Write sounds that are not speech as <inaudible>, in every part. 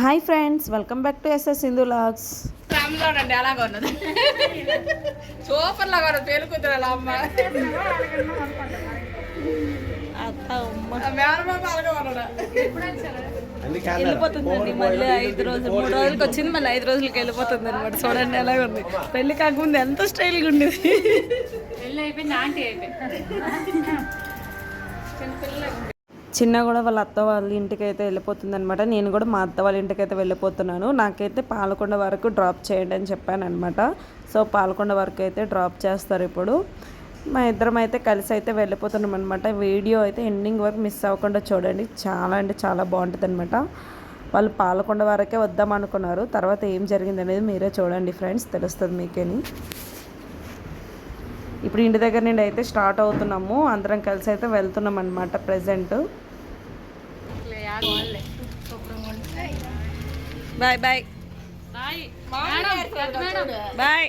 Hi friends welcome back to SS Sindhu logs. రామ్లోడ్ అండి అలాగ ఉన్నది సూపర్ లాగా ఉన్నది పేలుకుతురు అలా అమ్మ వెళ్ళిపోతుందండి మళ్ళీ ఐదు రోజులు మూడు రోజులకి వచ్చింది మళ్ళీ ఐదు రోజులకి వెళ్ళిపోతుంది అనమాట చూడండి ఎలాగ ఉంది. పెళ్ళి కాకముందు ఎంత స్టైల్గా ఉండేది. పెళ్ళి అయిపోయింది ఆంటీ అయిపోయింది. చిన్న కూడా వాళ్ళ అత్త వాళ్ళ ఇంటికి అయితే వెళ్ళిపోతుంది అనమాట నేను కూడా మా అత్త వాళ్ళ ఇంటికి అయితే వెళ్ళిపోతున్నాను. నాకైతే పాలకొండ వరకు డ్రాప్ చేయండి అని చెప్పాను అనమాట సో పాలకొండ వరకు అయితే డ్రాప్ చేస్తారు ఇప్పుడు. మా ఇద్దరం అయితే కలిసి అయితే వెళ్ళిపోతున్నాం అనమాట వీడియో అయితే ఎండింగ్ వరకు మిస్ అవ్వకుండా చూడండి. చాలా అంటే చాలా బాగుంటుంది అనమాట వాళ్ళు పాలకొండ వరకే వద్దాం అనుకున్నారు. తర్వాత ఏం జరిగింది అనేది మీరే చూడండి ఫ్రెండ్స్. తెలుస్తుంది మీకేని. ఇప్పుడు ఇంటి దగ్గర నుండి అయితే స్టార్ట్ అవుతున్నాము. అందరం కలిసి అయితే వెళ్తున్నాం అనమాట ప్రజెంట్ బాయ్ బాయ్. బాయ్.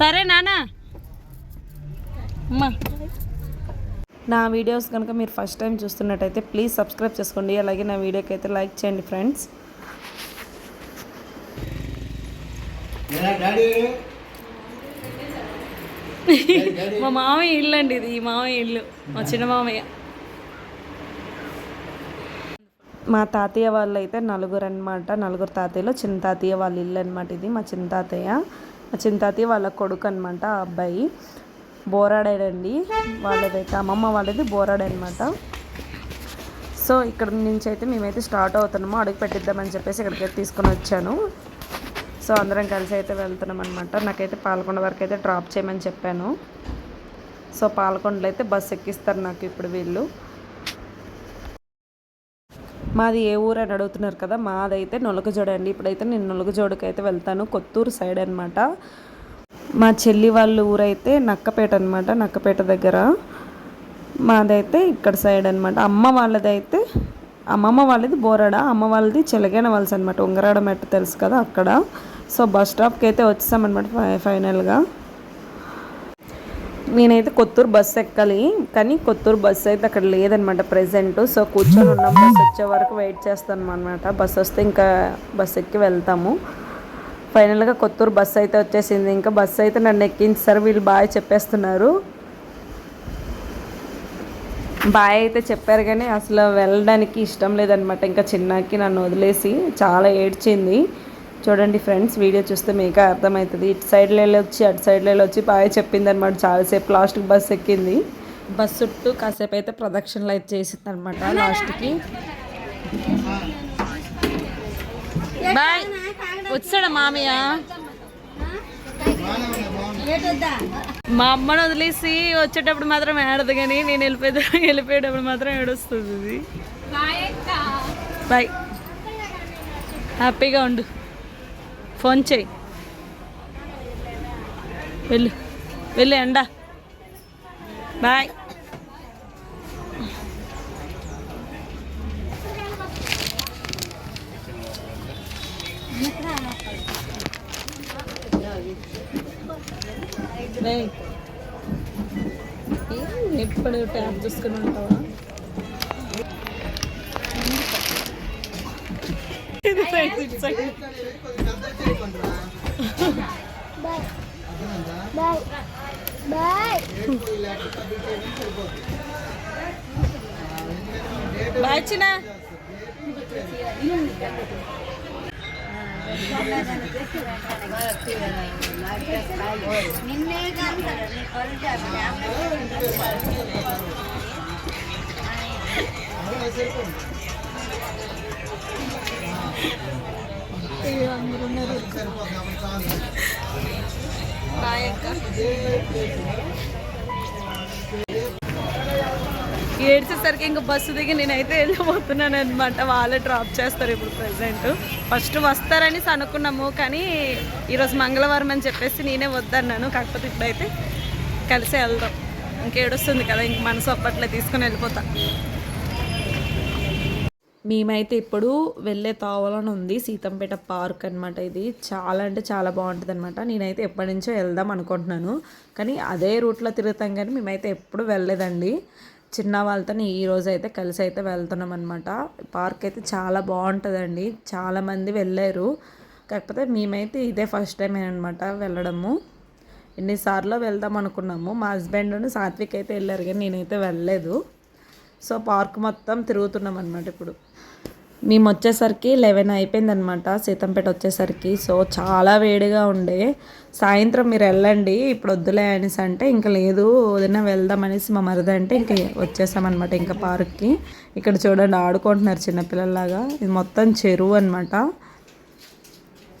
సరే నానా. అమ్మా. నా వీడియోస్ కనుక మీరు ఫస్ట్ టైం చూస్తున్నట్టయితే ప్లీజ్ సబ్స్క్రైబ్ చేసుకోండి. అలాగే నా వీడియోకి అయితే లైక్ చేయండి ఫ్రెండ్స్. <laughs> మా మామయ్య ఇల్లు అండి ఇది ఈ మామయ్య ఇల్లు మా చిన్న మామయ్య. మా తాతయ్య వాళ్ళు అయితే నలుగురు అనమాట నలుగురు తాతయ్యలో చిన్న తాతయ్య వాళ్ళ ఇల్లు అనమాట ఇది మా చిన్న తాతయ్య. మా చిన్న తాతయ్య వాళ్ళ కొడుకు అనమాట ఆ అబ్బాయి. బోరాడాడండి వాళ్ళదైతే అమ్మమ్మ వాళ్ళది బోరాడు అనమాట సో ఇక్కడ నుంచి అయితే మేమైతే స్టార్ట్ అవుతున్నాము అడుగు పెట్టిద్దామని చెప్పేసి ఇక్కడికి తీసుకొని వచ్చాను. సో అందరం కలిసి అయితే వెళ్తున్నాం అనమాట నాకైతే పాలకొండ వరకు అయితే డ్రాప్ చేయమని చెప్పాను. సో పాలకొండలో అయితే బస్సు ఎక్కిస్తారు నాకు ఇప్పుడు వీళ్ళు. మాది ఏ ఊరు అని అడుగుతున్నారు కదా మాదైతే నొలగజోడ అండి. ఇప్పుడైతే నేను నొలగజోడకి అయితే వెళ్తాను కొత్తూరు సైడ్ అనమాట మా చెల్లి వాళ్ళ ఊరైతే నక్కపేట అనమాట నక్కపేట దగ్గర. మాదైతే ఇక్కడ సైడ్ అనమాట అమ్మ వాళ్ళదైతే అమ్మమ్మ వాళ్ళది బోరాడ అమ్మ వాళ్ళది చెలగైన వలస అనమాట ఉంగరాడ మెట్ట తెలుసు కదా అక్కడ. సో బస్ స్టాప్కి అయితే వచ్చేసామన్నమాట ఫై- ఫైనల్గా. నేనైతే కొత్తూరు బస్ ఎక్కాలి కానీ కొత్తూరు బస్ అయితే అక్కడ లేదనమాట ప్రెసెంట్ సో కూర్చొని ఉన్నాం బస్ వచ్చే వరకు వెయిట్ చేస్తాను అనమాట బస్ వస్తే ఇంకా బస్ ఎక్కి వెళ్తాము. ఫైనల్గా కొత్తూరు బస్ అయితే వచ్చేసింది. ఇంకా బస్ అయితే నన్ను ఎక్కించారు వీళ్ళు బాగా చెప్పేస్తున్నారు. బాయ్ అయితే చెప్పారు కానీ అసలు వెళ్ళడానికి ఇష్టం లేదనమాట ఇంకా చిన్నకి నన్ను వదిలేసి చాలా ఏడ్చింది. చూడండి ఫ్రెండ్స్ వీడియో చూస్తే మీకే అర్థమవుతుంది ఇటు సైడ్లో వెళ్ళొచ్చి అటు సైడ్లో వెళ్ళొచ్చి బాయ్ చెప్పింది అనమాట చాలాసేపు. లాస్ట్కి బస్ ఎక్కింది. బస్ చుట్టూ కాసేపు అయితే ప్రదక్షిణలు అయితే చేసింది అనమాట లాస్ట్కి బాయ్ వచ్చాడా మామయ్య? మా అమ్మని వదిలేసి వచ్చేటప్పుడు మాత్రం ఏడదు కానీ నేను వెళ్ళిపోతే <laughs> వెళ్ళిపోయేటప్పుడు మాత్రం ఏడుస్తుంది ఇది. బాయ్ హ్యాపీగా ఉండు. ఫోన్ చేయి. వెళ్ళు. వెళ్ళు ఎండా. బాయ్. ఎప్పుడు ట్యాప్ చూసుకుని ఉంటావా? Side, ఇది side. బాయ్ చిన్న బాయ్ అక్క ఏడ్చేసరికి ఇంకా బస్సు దిగి నేనైతే వెళ్ళిపోతున్నాను అనమాట వాళ్ళే డ్రాప్ చేస్తారు ఇప్పుడు ప్రెసెంట్ ఫస్ట్ వస్తారని అనుకున్నాము కానీ ఈరోజు మంగళవారం అని చెప్పేసి నేనే వద్దన్నాను. కాకపోతే ఇప్పుడైతే కలిసి వెళ్దాం. ఇంకేడొస్తుంది కదా ఇంక మనసు అప్పట్లో తీసుకుని వెళ్ళిపోతా. మేమైతే ఇప్పుడు వెళ్ళే తావలని ఉంది సీతంపేట పార్క్ అనమాట ఇది. చాలా అంటే చాలా బాగుంటుంది అనమాట నేనైతే ఎప్పటి నుంచో వెళ్దాం అనుకుంటున్నాను. కానీ అదే రూట్లో తిరుగుతాం కానీ మేమైతే ఎప్పుడు వెళ్ళలేదండి. చిన్న వాళ్ళతో ఈ రోజు అయితే కలిసి అయితే వెళ్తున్నాం అనమాట పార్క్ అయితే చాలా బాగుంటుందండి. చాలామంది వెళ్ళారు. కాకపోతే మేమైతే ఇదే ఫస్ట్ టైం అనమాట వెళ్ళడము. ఎన్నిసార్లు వెళ్దాం అనుకున్నాము. మా హస్బెండ్ సాత్విక్ అయితే వెళ్ళారు కానీ నేనైతే వెళ్ళలేదు. సో పార్క్ మొత్తం తిరుగుతున్నాం అనమాట ఇప్పుడు. మేము వచ్చేసరికి లెవెన్ అయిపోయింది అనమాట సీతంపేట వచ్చేసరికి. సో చాలా వేడిగా ఉండే. సాయంత్రం మీరు వెళ్ళండి. ఇప్పుడు వద్దులే అనేసి అంటే ఇంకా లేదు. వదిన వెళ్దాం అనేసి మా మరిది అంటే ఇంకా వచ్చేసామన్నమాట ఇంకా పార్క్కి. ఇక్కడ చూడండి ఆడుకుంటున్నారు చిన్నపిల్లలాగా ఇది మొత్తం చెరువు అనమాట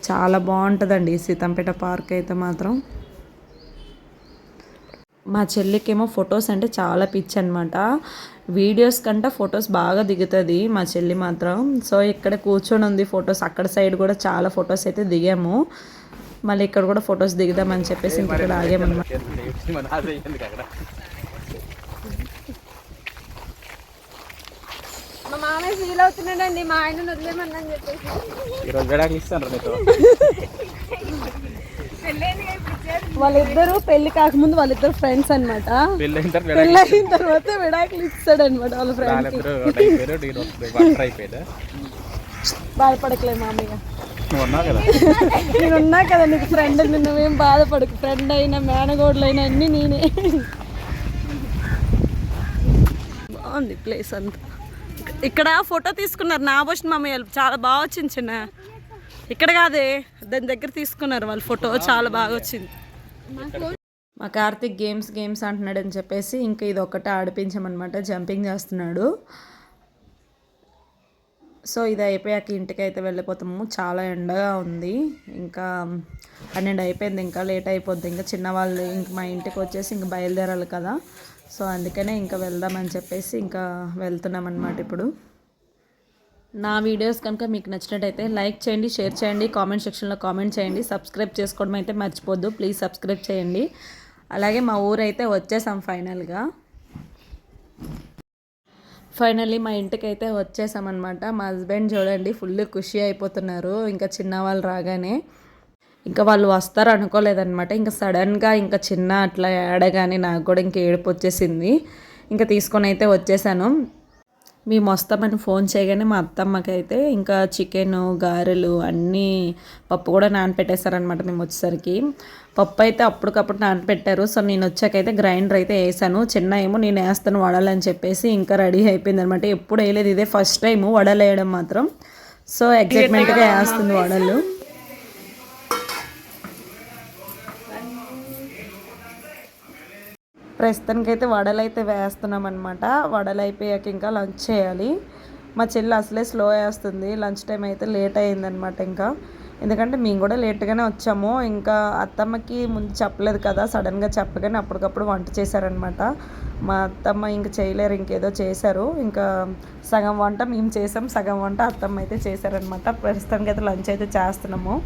చాలా బాగుంటుందండి సీతంపేట పార్క్ అయితే మాత్రం. మా చెల్లికేమో ఫొటోస్ అంటే చాలా పిచ్చి అనమాట వీడియోస్ కంటే ఫొటోస్ బాగా దిగుతుంది మా చెల్లి మాత్రం. సో ఇక్కడ కూర్చొని ఉంది ఫొటోస్. అక్కడ సైడ్ కూడా చాలా ఫొటోస్ అయితే దిగాము. మళ్ళీ ఇక్కడ కూడా ఫొటోస్ దిగుదామని చెప్పేసి ఇంక ఇక్కడ ఆగామన్నమాట. మా మామయ్య ఫీల్ అవుతున్నాడండి. మా ఆయన వదిలేమని చెప్పేసి. వాళ్ళిద్దరు పెళ్ళి కాకముందు వాళ్ళిద్దరు ఫ్రెండ్స్ అన్నమాట. పెళ్ళి అయిన తర్వాత పెళ్ళి అయిన తర్వాత విడాకులు ఇస్తాడు అనమాట వాళ్ళ ఫ్రెండ్ వాళ్ళిద్దరూ ఒకటి అయిపోయారు నేను ఒకటి ఒంటరి అయిపోయాడు? బాధపడకలే మామయ్య. ఉన్నావు కదా? నీకు ఫ్రెండ్ నువ్వేం బాధపడకు. ఫ్రెండ్ అయినా మేనగోడలు అయినా అన్ని నేనే. బాగుంది ప్లేస్ అంతా. ఇక్కడ ఫోటో తీసుకున్నారు. నా బోషన్ మామయ్య చాలా బాగా వచ్చింది చిన్న. ఇక్కడ కాదే దాని దగ్గర తీసుకున్నారు వాళ్ళు ఫోటో చాలా బాగా వచ్చింది. మా కార్తిక్ గేమ్స్ గేమ్స్ అంటున్నాడు అని చెప్పేసి ఇంకా ఇది ఒక్కటే ఆడిపించమనమాట జంపింగ్ చేస్తున్నాడు. సో ఇది అయిపోయాక ఇంటికి అయితే వెళ్ళిపోతాము. చాలా ఎండగా ఉంది. ఇంకా పన్నెండు అయిపోయింది ఇంకా లేట్ అయిపోద్ది. ఇంకా చిన్నవాళ్ళు ఇంక మా ఇంటికి వచ్చేసి ఇంక బయలుదేరాలి కదా. సో అందుకనే ఇంకా వెళ్దామని చెప్పేసి ఇంకా వెళ్తున్నాం అనమాట ఇప్పుడు. నా వీడియోస్ కనుక మీకు నచ్చినట్టయితే లైక్ చేయండి షేర్ చేయండి కామెంట్ సెక్షన్లో కామెంట్ చేయండి. సబ్స్క్రైబ్ చేసుకోవడం అయితే మర్చిపోద్దు. ప్లీజ్ సబ్స్క్రైబ్ చేయండి. అలాగే మా ఊరు అయితే వచ్చేసాం ఫైనల్గా. ఫైనల్లీ మా ఇంటికి అయితే వచ్చేసామన్నమాట మా హస్బెండ్ చూడండి ఫుల్ ఖుషి అయిపోతున్నారు. ఇంకా చిన్న వాళ్ళు రాగానే ఇంకా వాళ్ళు వస్తారు అనుకోలేదన్నమాట. ఇంకా సడన్గా ఇంకా చిన్న అట్లా ఏడగానే నాకు కూడా ఇంకా ఏడుపు వచ్చేసింది. ఇంకా తీసుకొని అయితే వచ్చేసాను. మేము వస్తామని ఫోన్ చేయగానే మా అత్తమ్మకైతే ఇంకా చికెన్ గారెలు అన్నీ పప్పు కూడా నానపెట్టేశారనమాట మేము వచ్చేసరికి. పప్పు అయితే అప్పటికప్పుడు నానపెట్టారు. సో నేను వచ్చాకైతే గ్రైండర్ అయితే వేసాను. చిన్న ఏమో నేను వేస్తాను వడలని చెప్పేసి ఇంకా రెడీ అయిపోయింది అనమాట ఎప్పుడు వేయలేదు. ఇదే ఫస్ట్ టైం వడలు వేయడం మాత్రం. సో ఎగ్జైట్మెంట్గా వేస్తుంది వడలు. ప్రస్తుతానికైతే వడలు అయితే వేస్తున్నాం అనమాట వడలు అయిపోయాక ఇంకా లంచ్ చేయాలి. మా చెల్లి అసలే స్లో వేస్తుంది. లంచ్ టైం అయితే లేట్ అయిందనమాట ఇంకా. ఎందుకంటే మేము కూడా లేట్గానే వచ్చాము. ఇంకా అత్తమ్మకి ముందు చెప్పలేదు కదా సడన్గా చెప్పగానే అప్పటికప్పుడు వంట చేశారనమాట మా అత్తమ్మ ఇంక చేయలేరు ఇంకేదో చేశారు. ఇంకా సగం వంట మేము చేసాం సగం వంట అత్తమ్మ అయితే చేశారనమాట ప్రస్తుతానికి అయితే లంచ్ అయితే చేస్తున్నాము.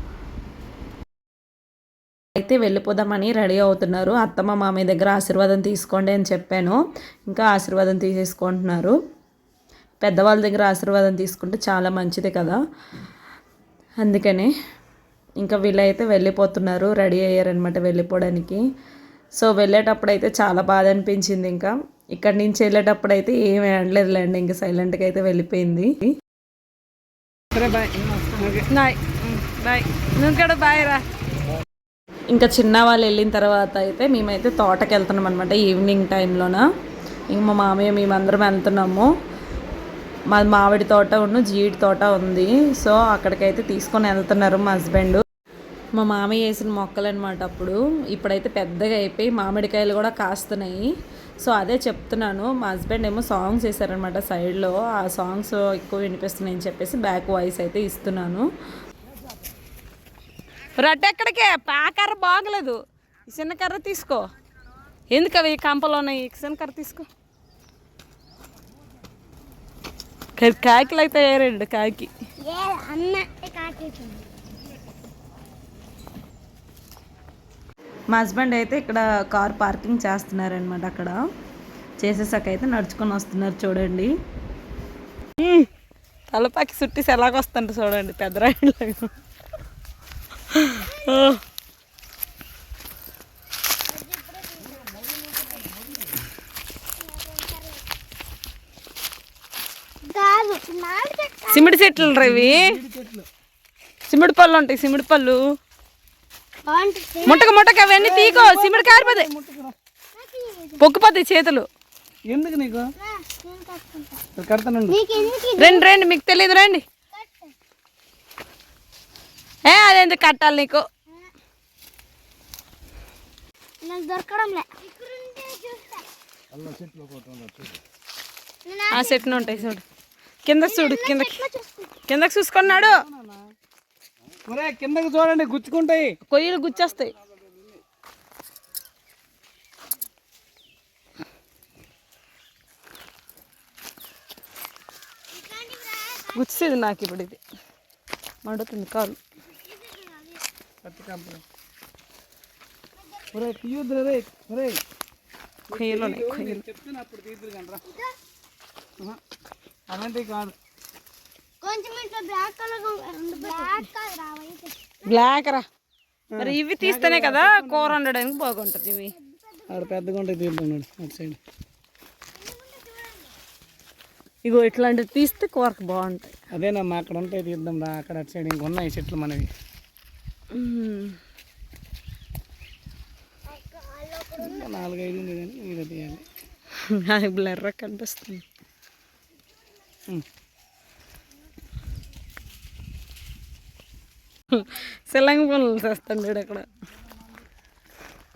అయితే వెళ్ళిపోదామని రెడీ అవుతున్నారు. అత్తమ్మ మామయ్య దగ్గర ఆశీర్వాదం తీసుకోండి అని చెప్పాను. ఇంకా ఆశీర్వాదం తీసేసుకుంటున్నారు. పెద్దవాళ్ళ దగ్గర ఆశీర్వాదం తీసుకుంటే చాలా మంచిది కదా. అందుకనే ఇంకా వీళ్ళైతే వెళ్ళిపోతున్నారు. రెడీ అయ్యారనమాట వెళ్ళిపోవడానికి. సో వెళ్ళేటప్పుడు అయితే చాలా బాధ అనిపించింది ఇంకా. ఇక్కడి నుంచి వెళ్ళేటప్పుడు అయితే ఏమీ అనలేదులేండి ఇంకా సైలెంట్గా అయితే వెళ్ళిపోయింది. బాయ్. బాయ్. నువ్వు కూడా బాయ్ రా. ఇంకా చిన్న వాళ్ళు వెళ్ళిన తర్వాత అయితే మేమైతే తోటకి వెళ్తున్నాం అనమాట ఈవినింగ్ టైంలోన. ఇంక మా మామయ్య మేమందరం వెళ్తున్నాము. మా మామిడి తోట ఉన్న జీడి తోట ఉంది. సో అక్కడికైతే తీసుకొని వెళ్తున్నారు మా హస్బెండ్. మా మామయ్య వేసిన మొక్కలు అనమాట అప్పుడు. ఇప్పుడైతే పెద్దగా అయిపోయి మామిడికాయలు కూడా కాస్తున్నాయి. సో అదే చెప్తున్నాను. మా హస్బెండ్ ఏమో సాంగ్స్ వేశారనమాట సైడ్లో. ఆ సాంగ్స్ ఎక్కువ వినిపిస్తున్నాయని చెప్పేసి బ్యాక్ వాయిస్ అయితే ఇస్తున్నాను. రొట్టె ఎక్కడికే? పాకర్ర బాగలేదు. ఈ చిన్న కర్ర తీసుకో. ఎందుకు అవి కంపలు ఉన్నాయి? ఈ చిన్న కర్ర తీసుకో. కా- కాకిలు అయితే ఏరండి కాకి. మా హస్బెండ్ అయితే ఇక్కడ కార్ పార్కింగ్ చేస్తున్నారనమాట అక్కడ. చేసేసాక అయితే నడుచుకొని వస్తున్నారు చూడండి. తలపాకి చుట్టేసి ఎలాగొస్తుంట చూడండి పెద్ద రాయిలాగా. సిమిడి చెట్లు రా ఇవి. సిమిడి పళ్ళు ఉంటాయి సిమిడి పళ్ళు. ముట్టక ముట్టక అవన్నీ తీకో సిమిడి కారిపోతాయి. పొక్కుపోతాయి చేతులు. ఎందుకు నీకు? రండి రండి మీకు తెలియదు రండి. ఏ అదెందుకు కట్టాలి నీకు? ఆ చెట్టును ఉంటాయి చూడు. కింద చూడు కిందకి కిందకి చూసుకున్నాడు. కిందకి చూడండి గుచ్చుకుంటాయి. కొయ్యలు గుచ్చేస్తాయి. గుచ్చేది నాకు ఇప్పుడు ఇది. మండుతుంది కాలు. ఒరే తీయొద్దు రే ఒరే కొయ్యలు ఉన్నాయి కొయ్యలు. చెప్తున్నా అప్పుడు తీద్దురు కండ్రా అలాంటివి కాదు. బ్లాక్ రా మరి ఇవి తీస్తేనే కదా కూర వండడానికి బాగుంటుంది ఇవి. ఆడ పెద్దగా ఉంటాయి తీరుతున్నాడు అటు సైడ్. ఇగో ఇట్లాంటివి తీస్తే కూరకు బాగుంటాయి. అదేనమ్మా అక్కడ ఉంటాయి తీద్దాం రా. అక్కడ అటు సైడ్ ఇంక ఉన్నాయి చెట్లు మనవి. నాలుగైదు ఉంది కానీ మీరు తీయాలి. అది బ్లర్ కనిపిస్తుంది. సెలంగి పనులు చేస్తాడు వీడు అక్కడ.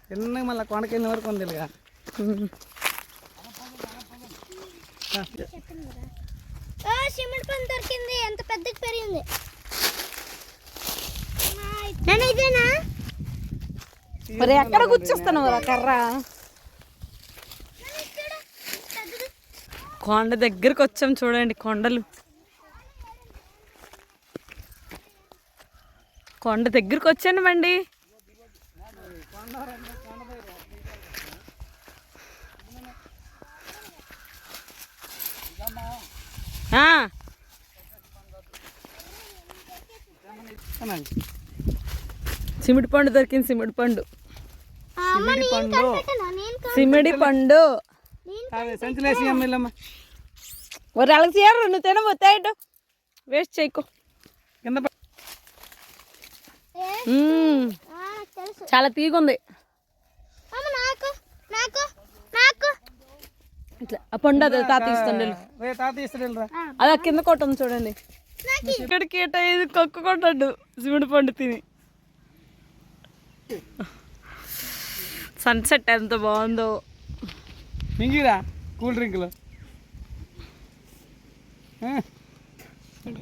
చిన్నగా మళ్ళీ కొండకెళ్ళిన వరకు ఉంది ఇలాగా సిమెంట్ పని దొరికింది. ఎంత పెద్దకి పెరిగింది. మరి ఎక్కడ కూర్చొస్తాను కర్ర? కొండ దగ్గరికి వచ్చాం చూడండి కొండలు. కొండ దగ్గరికి వచ్చాను అండి అనండి. సిమిడి పండు దొరికింది సిమిడి పండు. సిమిడి పండు. నేను సిమిడి పండు. ఒక వాళ్ళకి చేయరు నువ్వు తినబోతే ఇటు. వేస్ట్ చేయకు. కింద చాలా తీగుంది అమ్మ నాకు నాకు నాకు. ఇట్లా ఆ పండు అదే తాత ఇస్తుండే ఆ. కింద కొట్టం చూడండి. ఇక్కడికి ఏట ఇది కొక్క కొట్టాడు సిమిడి పండు తిని. సన్సెట్ ఎంత బాగుందో. మింగిరా? కూల్ డ్రింకులు.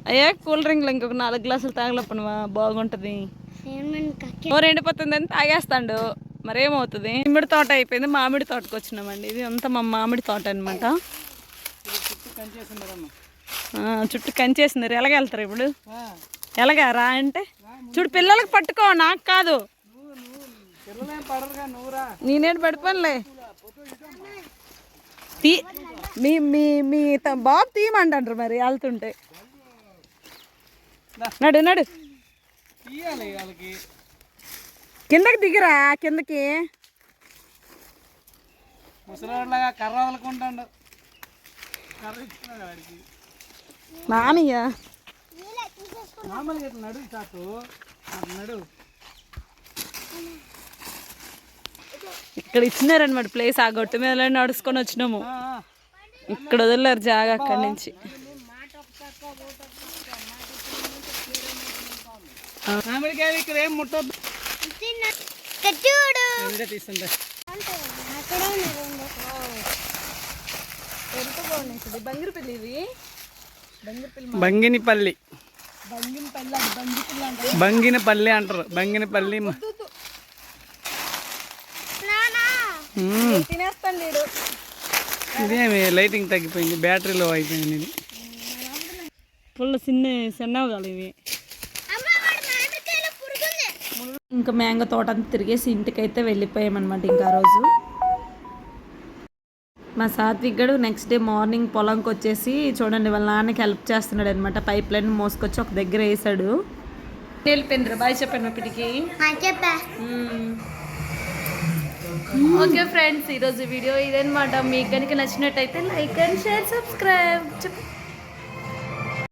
అయ్యా కూల్ డ్రింక్లు ఇంకొక నాలుగు గ్లాసులు తాగలప్పనువా బాగుంటుంది. కక్కి ఓ రెండిపోతుందని తాగేస్తాడు. మరేమవుతుంది? మామిడి తోట అయిపోయింది. మామిడి తోటకు వచ్చినామండి. ఇది అంతా మా మామిడి తోట అనమాట చుట్టూ కంచేసినారు ఎలాగెళ్తారు ఇప్పుడు? ఆ, ఎలాగా? రా అంటే? చూడు పిల్లలకు పట్టుకో. నాకు కాదు. నేనేటి పడిపోనులే. తీ మీ మీ మీ త- బాబు తీయమంటారు మరి వెళ్తుంటే. నడు నడు. కిందకి దిగిరా కిందకి. కర్ర వదులుకుంటాడు. ఇట్లా నడు నడు. ఇక్కడ ఇచ్చినారనమాట ప్లేస్ ఆ గొట్టు మీద నడుచుకొని వచ్చినాము. ఇక్కడ వదిలేరు జాగా అక్కడి నుంచి. బంగినిపల్లి బంగినపల్లి అంటారు బంగినపల్లి నానా మ్మ్. తినేస్తాను నీడు ఇదేమి లైటింగ్ తగ్గిపోయింది బ్యాటరీలో అయిపోయింది ఇది. పుల్ల చిన్న చిన్నవి కాదు ఇవి. ఇంకా మ్యాంగో తోట అంతా తిరిగేసి ఇంటికైతే వెళ్ళిపోయామన్నమాట ఇంకా ఆ రోజు. మా సాత్విక్ గడు నెక్స్ట్ డే మార్నింగ్ పొలంకి వచ్చేసి చూడండి వాళ్ళ నాన్నకి హెల్ప్ చేస్తున్నాడు అనమాట పైప్ లైన్ మోసుకొచ్చి ఒక దగ్గర వేసాడు. వెళ్ళిపోయిండ్రు. బాయ్ చెప్పండి ఇప్పటికి చెప్పా. ఓకే ఫ్రెండ్స్ ఈరోజు వీడియో ఇదనమాట మీకు కనుక నచ్చినట్టయితే లైక్ అండ్ షేర్ సబ్స్క్రైబ్. చెప్పు